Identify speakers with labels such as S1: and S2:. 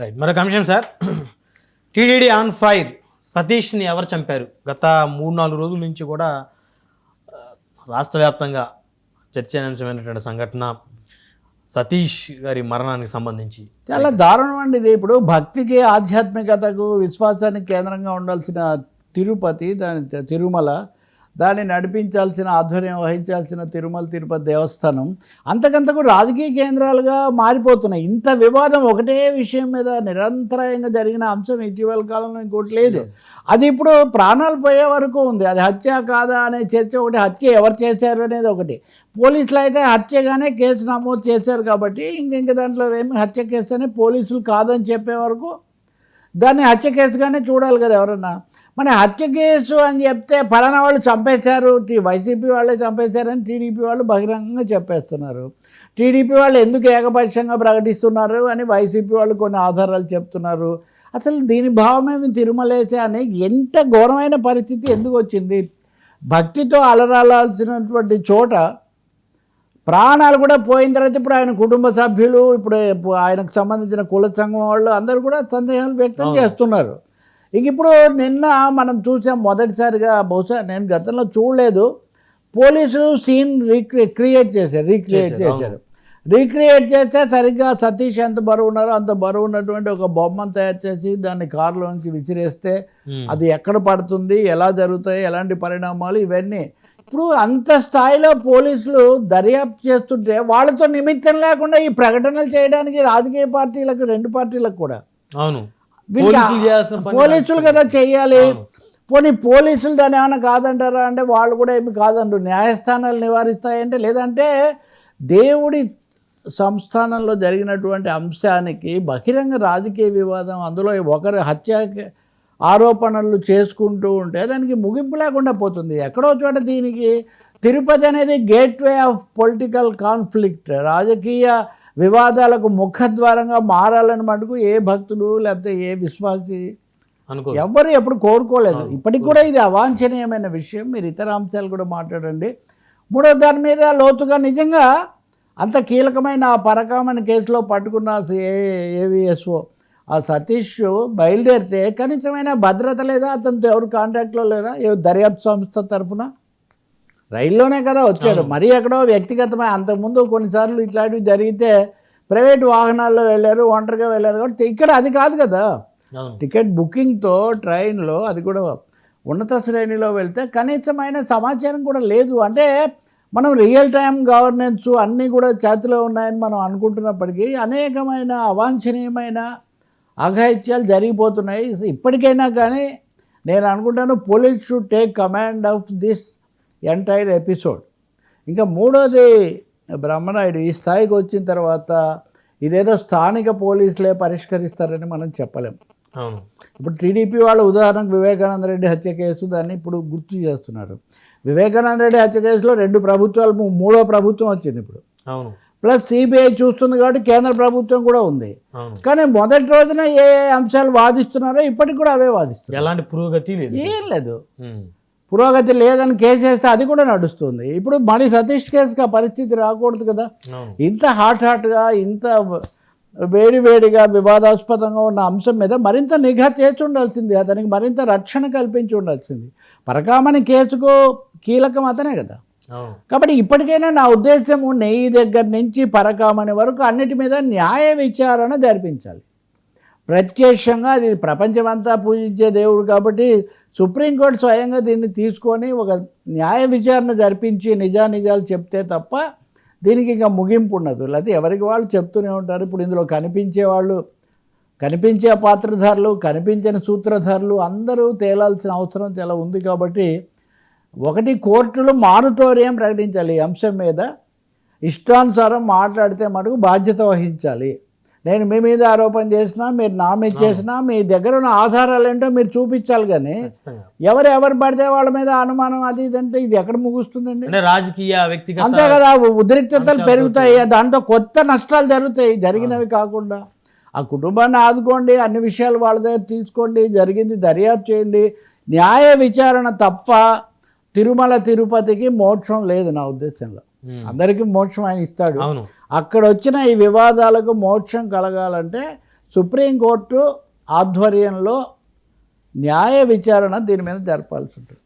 S1: Right మరొక అంశం sir. TDD on fire. సతీష్ని ఎవరు చంపారు? గత మూడు నాలుగు రోజుల నుంచి కూడా రాష్ట్ర వ్యాప్తంగా చర్చనీయాంశమైనటువంటి సంఘటన సతీష్ గారి మరణానికి సంబంధించి.
S2: చాలా దారుణం అండి ఇది. ఇప్పుడు భక్తికి ఆధ్యాత్మికతకు విశ్వాసానికి కేంద్రంగా ఉండాల్సిన తిరుపతి దాని తిరుమల దాన్ని నడిపించాల్సిన ఆధ్వర్యం వహించాల్సిన తిరుమల తిరుపతి దేవస్థానం అంతకంతకు రాజకీయ కేంద్రాలుగా మారిపోతున్నాయి. ఇంత వివాదం ఒకటే విషయం మీద నిరంతరాయంగా జరిగిన అంశం ఇటీవల కాలంలో ఇంకోటి లేదు. అది ఇప్పుడు ప్రాణాలు పోయే వరకు ఉంది. అది హత్య కాదా అనే చర్చ ఒకటి హత్య ఎవరు చేశారు అనేది ఒకటి. పోలీసులు అయితే హత్యగానే కేసు నమోదు చేశారు కాబట్టి ఇంక ఇంక దాంట్లో ఏమి హత్య కేసు అని పోలీసులు కాదని చెప్పే వరకు దాన్ని హత్య కేసుగానే చూడాలి కదా ఎవరన్నా. మన హత్య కేసు అని చెప్తే పలానా వాళ్ళు చంపేశారు టీ వైసీపీ వాళ్ళే చంపేశారని టీడీపీ వాళ్ళు బహిరంగంగా చెప్పేస్తున్నారు. టీడీపీ వాళ్ళు ఎందుకు ఏకపక్షంగా ప్రకటిస్తున్నారు అని వైసీపీ వాళ్ళు కొన్ని ఆధారాలు చెప్తున్నారు. అసలు దీని భావమేమి తిరుమలేసే అని ఎంత ఘోరమైన పరిస్థితి ఎందుకు వచ్చింది? భక్తితో అలరాలాల్సినటువంటి చోట ప్రాణాలు కూడా పోయిన తర్వాత ఇప్పుడు ఆయన కుటుంబ సభ్యులు ఇప్పుడు ఆయనకు సంబంధించిన కుల సంఘం వాళ్ళు అందరూ కూడా సందేహాలు వ్యక్తం చేస్తున్నారు. ఇంక ఇప్పుడు నిన్న మనం చూసాం మొదటిసారిగా బహుశా నేను గతంలో చూడలేదు. పోలీసులు సీన్ రీక్రి క్రియేట్ చేశారు రీక్రియేట్
S1: చేశారు,
S2: రీక్రియేట్ చేస్తే సరిగ్గా సతీష్ ఎంత బరువు ఉన్నారో అంత బరువు ఉన్నటువంటి ఒక బొమ్మను తయారు చేసి దాన్ని కారులోంచి విసిరేస్తే
S1: Hmm.
S2: అది ఎక్కడ పడుతుంది ఎలా జరుగుతాయి ఎలాంటి పరిణామాలు ఇవన్నీ. ఇప్పుడు అంత స్థాయిలో పోలీసులు దర్యాప్తు చేస్తుంటే వాళ్ళతో నిమిత్తం లేకుండా ఈ ప్రకటనలు చేయడానికి రాజకీయ పార్టీలకు రెండు పార్టీలకు కూడా.
S1: అవును. పోలీసులు
S2: కదా. చెయ్యాలి పోనీ పోలీసులు దాన్ని ఏమైనా కాదంటారా? అంటే వాళ్ళు కూడా ఏమి కాదంటారు న్యాయస్థానాలు నివారిస్తాయంటే లేదంటే దేవుడి సంస్థానంలో జరిగినటువంటి అంశానికి బహిరంగ రాజకీయ వివాదం అందులో ఒకరి హత్య ఆరోపణలు చేసుకుంటూ ఉంటే దానికి ముగింపు లేకుండా పోతుంది. ఎక్కడో చోట దీనికి తిరుపతి అనేది గేట్వే ఆఫ్ పొలిటికల్ కాన్ఫ్లిక్ట్ రాజకీయ వివాదాలకు ముఖద్వారంగా మారాలని మటుకు ఏ భక్తుడు లేకపోతే ఏ విశ్వాసి
S1: అనుకో
S2: ఎవ్వరు ఎప్పుడు కోరుకోలేదు. ఇప్పటికి కూడా ఇది అవాంఛనీయమైన విషయం. మీరు ఇతర అంశాలు కూడా మాట్లాడండి. మూడో దాని మీద లోతుగా నిజంగా అంత కీలకమైన ఆ పరకామని కేసులో పట్టుకున్న ఏ ఏవిఎస్ఓ ఆ సతీష్ బయలుదేరితే కనీసమైన భద్రత లేదా అతనితో ఎవరు కాంటాక్ట్లో లేరా? ఏ దర్యాప్తు సంస్థ తరఫున రైల్లోనే కదా వచ్చాడు. మరీ ఎక్కడో వ్యక్తిగతమైన అంతకుముందు కొన్నిసార్లు ఇట్లాంటివి జరిగితే ప్రైవేట్ వాహనాల్లో వెళ్ళారు ఒంటరిగా వెళ్ళారు కాబట్టి ఇక్కడ అది కాదు కదా. టికెట్ బుకింగ్తో ట్రైన్లో అది కూడా ఉన్నత శ్రేణిలో వెళ్తే కనీసమైన సమాచారం కూడా లేదు. అంటే మనం రియల్ టైం గవర్నెన్స్ అన్నీ కూడా చేతిలో ఉన్నాయని మనం అనుకుంటున్నప్పటికీ అనేకమైన అవాంఛనీయమైన అఘాయిత్యాలు జరిగిపోతున్నాయి. ఇప్పటికైనా కానీ నేను అనుకుంటాను police should take command of this entire episode. ఇంకా మూడోది బ్రహ్మనాయుడు ఈ స్థాయికి వచ్చిన తర్వాత ఇదేదో స్థానిక పోలీసులే పరిష్కరిస్తారని మనం చెప్పలేం.
S1: అవును.
S2: ఇప్పుడు టీడీపీ వాళ్ళు ఉదాహరణకు వివేకానంద రెడ్డి హత్య కేసు దాన్ని ఇప్పుడు గుర్తు చేస్తున్నారు. వివేకానంద రెడ్డి హత్య కేసులో రెండు ప్రభుత్వాలు మూడో ప్రభుత్వం వచ్చింది ఇప్పుడు.
S1: అవును.
S2: ప్లస్ సిబిఐ చూస్తుంది కాబట్టి కేంద్ర ప్రభుత్వం కూడా ఉంది. కానీ మొదటి రోజున ఏ అంశాలు వాదిస్తున్నారో ఇప్పటికి కూడా అవే వాదిస్తున్నారు.
S1: ఎలాంటి పురోగతి లేదు.
S2: ఏం లేదు. పురోగతి లేదని కేసు వేస్తే అది కూడా నడుస్తుంది. ఇప్పుడు మళ్ళీ సతీష్ కేసుకి ఆ పరిస్థితి రాకూడదు కదా. ఇంత హాట్ హాట్గా ఇంత వేడి వేడిగా వివాదాస్పదంగా ఉన్న అంశం మీద మరింత నిఘా చేసి ఉండాల్సింది. అతనికి మరింత రక్షణ కల్పించి ఉండాల్సింది. పరకామణి కేసుకు కీలకం అతనే కదా. కాబట్టి ఇప్పటికైనా నా ఉద్దేశము నెయ్యి దగ్గర నుంచి పరకామణి వరకు అన్నిటి మీద న్యాయ విచారణ జరిపించాలి. ప్రత్యక్షంగా అది ప్రపంచమంతా పూజించే దేవుడు కాబట్టి సుప్రీంకోర్టు స్వయంగా దీన్ని తీసుకొని ఒక న్యాయ విచారణ జరిపించి నిజానిజాలు చెప్తే తప్ప దీనికి ఇంకా ముగింపు ఉండదు. లేకపోతే ఎవరికి వాళ్ళు చెప్తూనే ఉంటారు. ఇప్పుడు ఇందులో కనిపించే వాళ్ళు కనిపించే పాత్రధారులు కనిపించని సూత్రధారులు అందరూ తేలాల్సిన అవసరం చాలా ఉంది కాబట్టి ఒకటి కోర్టులు మానిటోరియం ప్రకటించాలి. ఈ అంశం మీద ఇష్టానుసారం మాట్లాడితే మటుకు బాధ్యత వహించాలి. నేను మీ మీద ఆరోపణ చేసినా మీరు నా మీద చేసినా మీ దగ్గర ఉన్న ఆధారాలు ఏంటో మీరు చూపించాలి కానీ ఎవరు ఎవరు పడితే వాళ్ళ మీద అనుమానం అది ఇది అంటే ఇది ఎక్కడ ముగుస్తుందండి?
S1: అంటే రాజకీయ వ్యక్తిగత
S2: అంతే కదా ఉద్రిక్తతలు పెరుగుతాయి. దాంతో కొత్త నష్టాలు జరుగుతాయి. జరిగినవి కాకుండా. ఆ కుటుంబాన్ని ఆదుకోండి అన్ని విషయాలు వాళ్ళ దగ్గర తీసుకోండి జరిగింది దర్యాప్తు చేయండి. న్యాయ విచారణ తప్ప తిరుమల తిరుపతికి మోక్షం లేదు నా ఉద్దేశంలో. అందరికీ మోక్షం ఆయన ఇస్తాడు.
S1: అవును.
S2: అక్కడ వచ్చిన ఈ వివాదాలకు మోక్షం కలగాలంటే సుప్రీంకోర్టు ఆధ్వర్యంలో న్యాయ విచారణ దీని మీద జరపాల్సి ఉంటుంది.